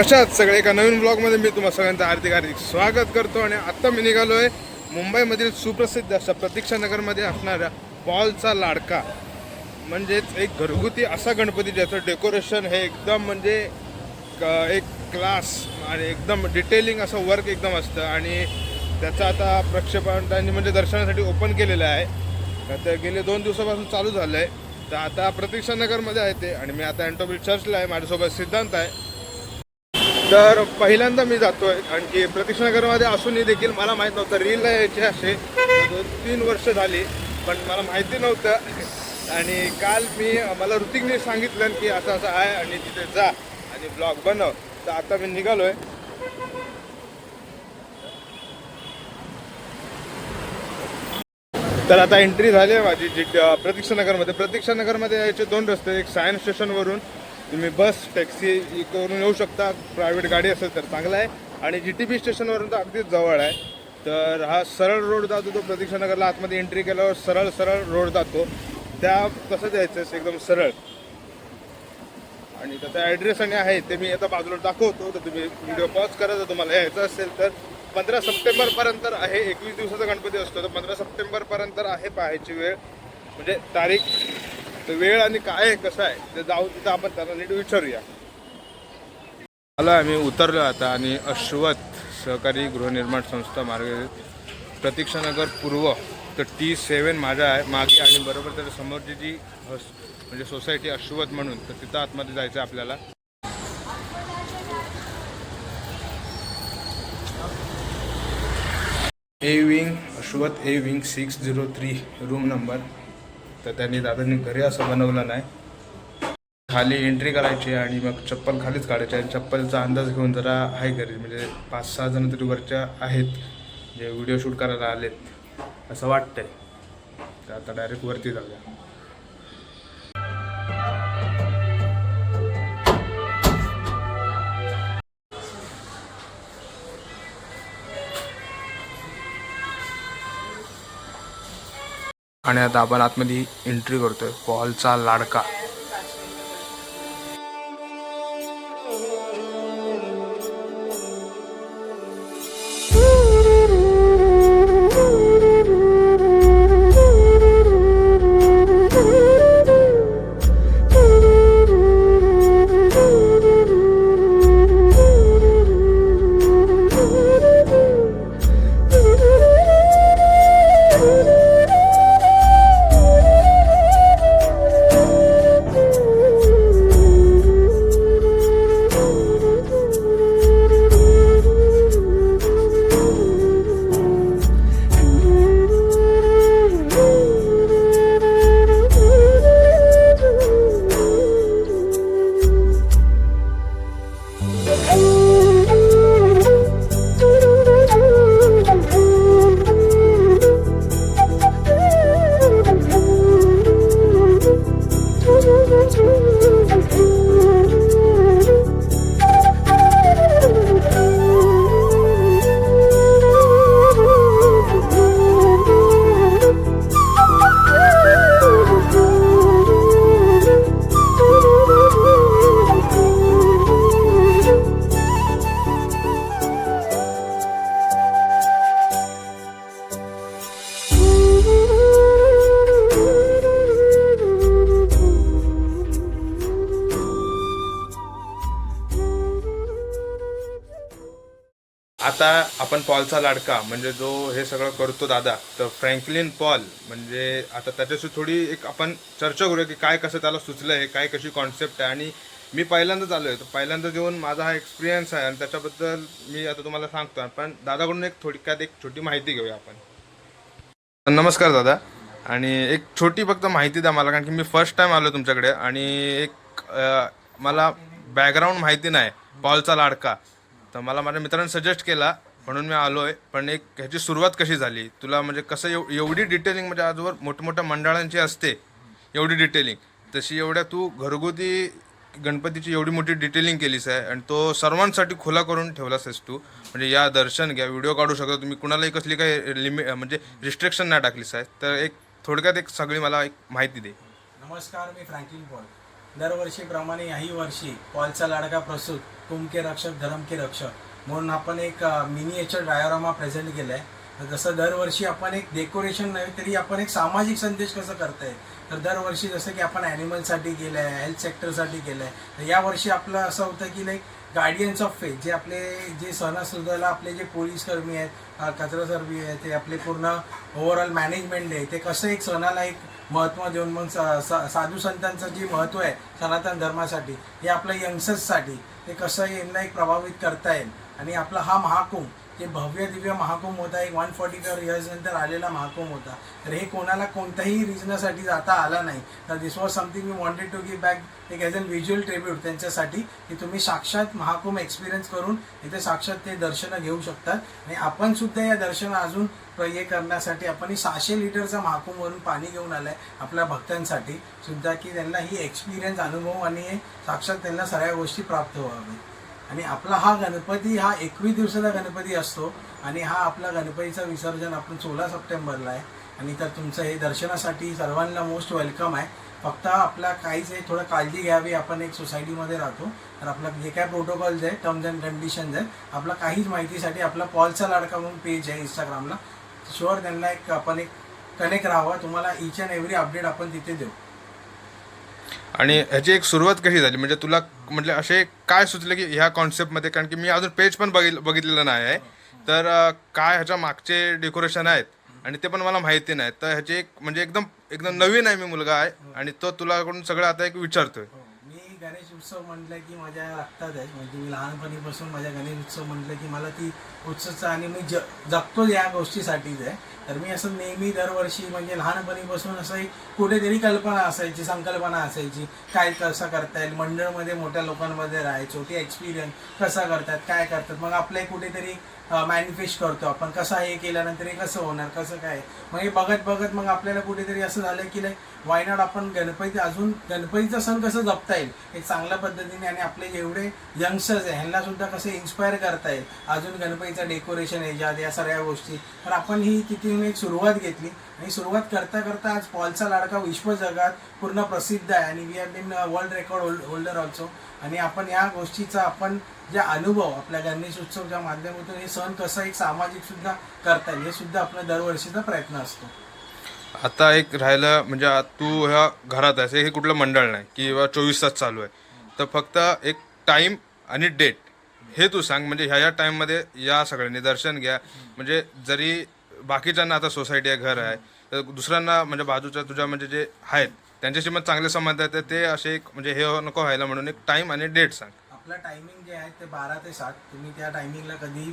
कशात? सगळे एका नवीन ब्लॉगमध्ये मी तुम्हाला सगळ्यांचं हार्दिक हार्दिक स्वागत करतो आणि आत्ता मी निघालो आहे मुंबईमधील सुप्रसिद्ध अशा प्रतीक्षानगरमध्ये असणाऱ्या पॉलचा लाडका. म्हणजेच एक घरगुती असा गणपती ज्याचं डेकोरेशन हे एकदम म्हणजे क- एक क्लास आणि एकदम डिटेलिंग असं वर्क एकदम असतं आणि त्याचं आता प्रक्षेपण त्यांनी म्हणजे दर्शनासाठी ओपन केलेलं आहे. तर गेले दोन दिवसापासून चालू झालं आहे तर आता प्रतीक्षानगरमध्ये आहे ते आणि मी आता अँटोबिल चर्चला आहे माझ्यासोबत सिद्धांत आहे. तर पहिल्यांदा मी जातोय आणखी प्रतीक्षानगरमध्ये असूनही देखील मला माहीत नव्हतं रील यायचे असे. दोन तीन वर्ष झाली पण मला माहिती नव्हतं. आणि काल मी मला ऋतिकने सांगितलं की असं असं आहे आणि तिथे जा आणि ब्लॉग बनव. तर आता मी निघालोय. तर आता एंट्री झाली आहे माझी जी प्रतीक्षानगरमध्ये प्रतीक्षानगरमध्ये यायचे दोन रस्ते एक सायन्स स्टेशनवरून तुम्ही बस टॅक्सी करून येऊ शकता. प्रायव्हेट गाडी असेल तर चांगलं आहे. आणि जी टी पी स्टेशनवरून तर अगदीच जवळ आहे. तर हा सरळ रोड जातो तो प्रतीक्षानगरला आतमध्ये एंट्री केल्यावर सरळ सरळ रोड जातो. त्या कसं जायचं? एकदम सरळ. आणि त्याचा ॲड्रेस आणि आहे ते मी आता बाजूला दाखवतो. तर तुम्ही व्हिडिओ पॉज करा. जर तुम्हाला यायचं असेल तर पंधरा सप्टेंबरपर्यंत आहे. एकवीस दिवसाचा गणपती असतो. तर पंधरा सप्टेंबरपर्यंत आहे पाहायची वेळ. म्हणजे तारीख तर वेळ आणि काय आहे कसं आहे ते जाऊन तिथं आपण त्यांना नीट विचारूया. आलो आम्ही उतरलो आता आणि अश्वत सहकारी गृहनिर्माण संस्था मार्ग. प्रतीक्षानगर पूर्व तर टी सेवन माझ्या आहे मागे आणि बरोबर त्याच्या समोरची जी हस- म्हणजे सोसायटी अश्वत म्हणून तर तिथं आतमध्ये जायचं आहे आपल्याला. A wing अश्वत A wing six zero three room number. तर त्यांनी दादांनी घरी असं बनवलं नाही. खाली एंट्री करायची आणि मग चप्पल खालीच काढायची आणि चप्पलचा अंदाज घेऊन जरा आहे घरी म्हणजे पाच सहा जण तरी वरच्या आहेत जे व्हिडिओ शूट करायला आलेत असं वाटतंय. तर आता डायरेक्ट वरती जाऊया. आणि आता आपण आतमध्ये एंट्री करतोय. पॉलचा लाडका. आता आपण पॉलचा लाडका म्हणजे जो हे सगळं करतो दादा तर फ्रँकलिन पॉल म्हणजे आता त्याच्याशी थोडी एक आपण चर्चा करूया की काय कसं त्याला सुचलं आहे काय कशी कॉन्सेप्ट आहे. आणि मी पहिल्यांदाच आलो आहे तर पहिल्यांदा येऊन माझा हा एक्सपिरियन्स आहे आणि त्याच्याबद्दल मी आता तुम्हाला सांगतो. पण दादाकडून एक थोडक्यात एक छोटी माहिती घेऊया आपण. नमस्कार दादा. आणि एक छोटी फक्त माहिती द्या मला कारण की मी फर्स्ट टाइम आलो तुमच्याकडे. आणि एक मला बॅकग्राऊंड माहिती नाही पॉलचा लाडका. तर मला माझ्या मित्रांनी सजेस्ट केला म्हणून मी आलो आहे पण एक ह्याची सुरुवात कशी झाली? तुला म्हणजे कसं एव एवढी डिटेलिंग म्हणजे आजवर मोठमोठ्या मंडळांची असते एवढी डिटेलिंग तशी एवढ्या तू घरगुती गणपतीची एवढी मोठी डिटेलिंग केलीस आहे आणि तो सर्वांसाठी खुला करून ठेवलास आहेस तू. म्हणजे या दर्शन घ्या व्हिडिओ काढू शकता. तुम्ही कुणालाही कसली काही लिमिट म्हणजे रिस्ट्रिक्शन नाही टाकलीस आहे. तर एक थोडक्यात एक सगळी मला एक माहिती दे. नमस्कार मी फ्रँकिन पॉल दरवर्षीप्रमाणे याही वर्षी पॉलचा लाडका प्रसूत तुम के रक्षक धर्म के रक्षक म्हणून आपण एक मिनिएचर डायोरामा प्रेझेंट केला आहे जसं दरवर्षी आपण एक डेकोरेशन नव्हे तरी आपण एक सामाजिक संदेश कसं करताय? तर दरवर्षी जसं की आपण ॲनिमलसाठी केलं आहे हेल्थ सेक्टरसाठी केलं आहे तर यावर्षी आपलं असं होतं की लाईक गार्डियन्स ऑफ फेथ जे आपले जे सणासुदाला आपले जे पोलीस कर्मी आहेत कचरा कर्मी आहेत ते आपले पूर्ण ओव्हरऑल मॅनेजमेंट आहे ते कसं एक सणाला एक महत्त्व देऊन मग सा- सा- साधू संतांचं जे महत्त्व आहे सनातन धर्मासाठी हे आपल्या यंगस्टर्ससाठी ते कसं यांना एक प्रभावित करता येईल. आणि आपला हा महाकुंभ हे भव्य दिव्य महाकुंभ होता. एक वन फॉर्टी फोर इयर्स नंतर आलेला महाकुंभ होता. तर हे कोणाला कोणत्याही रिजनासाठी जाता आला नाही. तर दिस वॉज समथिंग मी वॉन्टेड टू गिव्ह बॅक एक ॲज अन व्हिज्युअल ट्रिब्यूट त्यांच्यासाठी की तुम्ही साक्षात महाकुंभ एक्सपिरियन्स करून इथे साक्षात ते दर्शनं घेऊ शकतात आणि आपण सुद्धा या दर्शन अजून हे करण्यासाठी आपण सहाशे लिटरचा महाकुंभवरून पाणी घेऊन आलाय आपल्या भक्तांसाठी. सुद्धा की त्यांना ही एक्सपिरियन्स अनुभव आणि हे साक्षात त्यांना सगळ्या गोष्टी प्राप्त व्हाव्या आणि आपला हा गणपती हा एकवीस दिवसाचा गणपती असतो आणि हा आपला गणपतीचं विसर्जन आपण सोळा सप्टेंबरला आहे. आणि तर तुमचं हे दर्शनासाठी सर्वांना मोस्ट वेलकम आहे. फक्त आपला काहीच आहे थोडं काळजी घ्यावी आपण एक सोसायटीमध्ये राहतो. तर आपला जे काय प्रोटोकॉल्स आहे टर्म्स अँड कंडिशन्स आहे आपला काहीच माहितीसाठी आपला पॉलचा लाडका म्हणून पेज आहे इंस्टाग्रामला शुअर त्यांना एक आपण एक कनेक्ट राहावं. तुम्हाला इच अँड एव्हरी अपडेट आपण तिथे देऊ. आणि ह्याची एक सुरुवात कशी झाली? म्हणजे तुला म्हणजे असे काय सुचले की ह्या कॉन्सेप्टमध्ये कारण की मी अजून पेज पण बघित बघितलेलं नाही आहे. तर काय ह्याच्या मागचे डेकोरेशन आहेत? आणि ते पण मला माहिती नाही. तर ह्याची एक म्हणजे एकदम एकदम नवीन आहे मी मुलगा आहे. आणि तो तुलाकडून सगळं आता एक विचारतोय. गणेश उत्सव म्हटलं की माझ्या रक्तात आहे. म्हणजे मी लहानपणीपासून माझ्या गणेश उत्सव म्हटलं की मला ती उत्सवचा आणि मी ज जगतो या गोष्टीसाठीच आहे. तर मी असं नेहमी दरवर्षी म्हणजे लहानपणीपासून असं एक कुठेतरी कल्पना असायची संकल्पना असायची. काय कसं करता येईल? मंडळमध्ये मोठ्या लोकांमध्ये राहायचो ते एक्सपिरियन्स कसा करतात काय करतात? मग आपलंही कुठेतरी मॅनिफेस्ट करतो आपण. कसं हे केल्यानंतर हे कसं होणार? कसं काय? मग हे बघत बघत मग आपल्याला कुठेतरी असं झालं की नाही वायनाड आपण गणपती अजून गणपतीचा सण कसं जपता येईल? हे चांगल्या पद्धतीने आणि आपले जेवढे यंगस्टर्स आहे ह्यांना सुद्धा कसे इन्स्पायर करता येईल? अजून गणपतीचं डेकोरेशन याच्यात या सगळ्या गोष्टी. तर आपण ही तिथून एक सुरुवात घेतली आणि सुरुवात करता करता आज पॉलचा लाडका विश्व जगात पूर्ण प्रसिद्ध आहे आणि we have been world record hold holder also आणि आपण या गोष्टीचा आपण जे अनुभव आपल्या गणेश उत्सवच्या माध्यमातून हे सण कसं एक सामाजिक सुद्धा करता येईल हे सुद्धा आपला दरवर्षीचा प्रयत्न असतो. आता एक राहिलं म्हणजे तू ह्या घरात आहेस हे कुठलं मंडळ नाही किंवा चोवीस तास चालू आहे. तर फक्त एक टाईम आणि डेट हे तू सांग म्हणजे ह्या या टाईममध्ये या सगळ्यांनी दर्शन घ्या. म्हणजे जरी बाकीच्यांना आता सोसायटी आहे घर आहे तर दुसऱ्यांना म्हणजे बाजूच्या तुझ्या म्हणजे जे आहेत त्यांच्याशी मग चांगले संबंध आहेत तर ते असे एक म्हणजे हे नको व्हायला म्हणून एक टाईम आणि डेट सांग. आपलं टायमिंग जे आहे ते बारा ते सात तुम्ही त्या टायमिंगला कधीही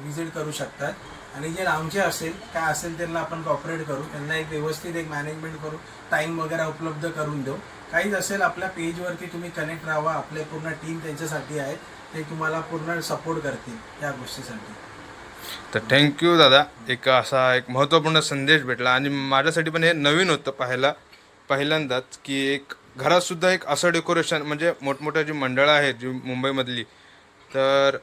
विजिट करू शकतात. आणि जे लांबचे असेल काय असेल त्यांना आपण कॉपरेट करू. त्यांना एक व्यवस्थित एक मॅनेजमेंट करू. टाईम वगैरे उपलब्ध करून देऊ. काहीच असेल आपल्या पेजवरती तुम्ही कनेक्ट राहा. आपले पूर्ण टीम त्यांच्यासाठी आहे ते तुम्हाला पूर्ण सपोर्ट करतील त्या गोष्टीसाठी. तर थँक्यू दादा. एक असा एक महत्त्वपूर्ण संदेश भेटला. आणि माझ्यासाठी पण हे नवीन होतं पाहायला. पहिल्यांदाच की एक घरातसुद्धा एक असं डेकोरेशन म्हणजे मोठमोठ्या जी मंडळं आहेत जी मुंबईमधली तर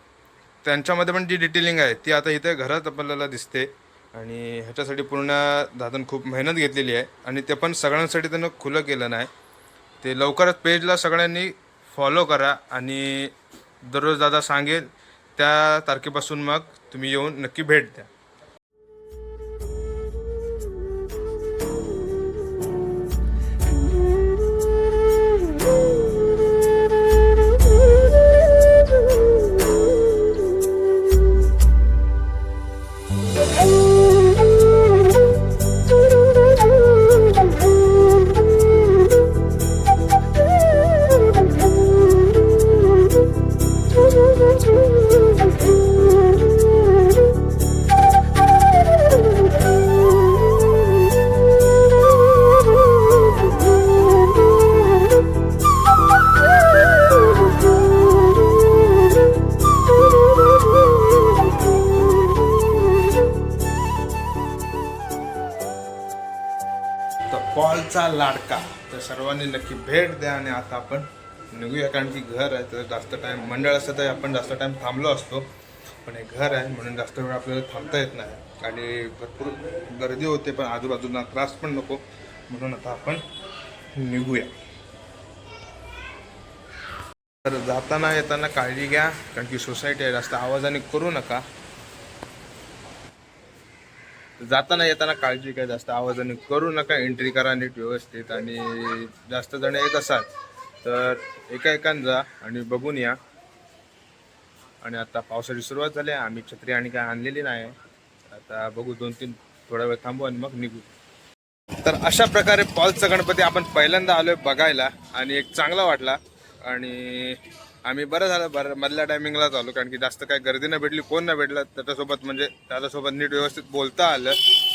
त्यांच्यामध्ये पण जी डिटेलिंग आहे ती आता इथे घरात आपल्याला दिसते. आणि ह्याच्यासाठी पूर्ण दादानं खूप मेहनत घेतलेली आहे. आणि ते पण सगळ्यांसाठी त्यानं खुलं केलं नाही. ते लवकरच पेजला सगळ्यांनी फॉलो करा आणि दररोज दादा सांगेल त्या तारखेपासून मग तुम्ही येऊन नक्की भेट द्या. पॉलचा लाडका. तर सर्वांनी नक्की भेट द्या आणि आता आपण निघूया. कारण की घर आहे तर जास्त टाईम मंडळ असतं तर आपण जास्त टाईम थांबलो असतो. पण हे घर आहे म्हणून जास्त वेळ आपल्याला थांबता येत नाही. आणि भरपूर गर्दी होते पण आजूबाजूला त्रास पण नको. म्हणून आता आपण निघूया. तर जाताना येताना काळजी घ्या कारण की सोसायटी आहे जास्त आवाजाने करू नका. जाताना येताना काळजी काय जास्त आवाजाने करू नका एंट्री करा नीट व्यवस्थित आणि जास्त जण येत असाल तर एका एकान जा आणि बघून या. आणि आता पावसाची सुरुवात झाली आहे. आम्ही छत्री आणि काय आणलेली नाही. आता बघू दोन तीन थोडा वेळ थांबू आणि मग निघू. तर अशा प्रकारे पॉलचा गणपती आपण पहिल्यांदा आलोय बघायला आणि एक चांगला वाटला. आणि आम्ही बरं झालं बरं मधल्या टायमिंगलाच आलो कारण की जास्त काय गर्दी नाही भेटली कोण नाही भेटलं त्याच्यासोबत म्हणजे त्याच्यासोबत नीट व्यवस्थित बोलता आलं.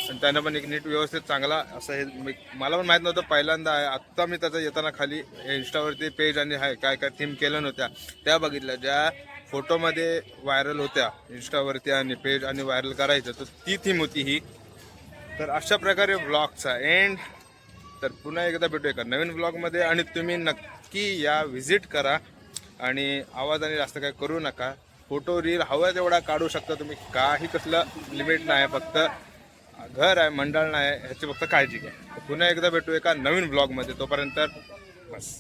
आणि त्यानं पण एक नीट व्यवस्थित चांगला असं हे मी- मला पण माहीत नव्हतं पहिल्यांदा आहे. आत्ता मी त्याचं येताना खाली इन्स्टावरती पेज आणि हाय काय काय थीम केलं नव्हत्या. त्या बघितल्या ज्या फोटोमध्ये व्हायरल होत्या इन्स्टावरती आणि पेज आणि व्हायरल करायचं तर ती थीम होती ही. तर अशा प्रकारे व्लॉगचा एंड तर पुन्हा एकदा भेटू एका नवीन ब्लॉगमध्ये आणि तुम्ही नक्की या व्हिजिट करा. आणि आवाजाने जास्त काय करू नका. फोटो रील हवा तेवढा काढू शकता तुम्ही. काही कसलं लिमिट नाही फक्त घर आहे मंडळ नाही ह्याची फक्त काळजी घ्या. पुन्हा एकदा भेटू एका नवीन ब्लॉगमध्ये तोपर्यंत बस.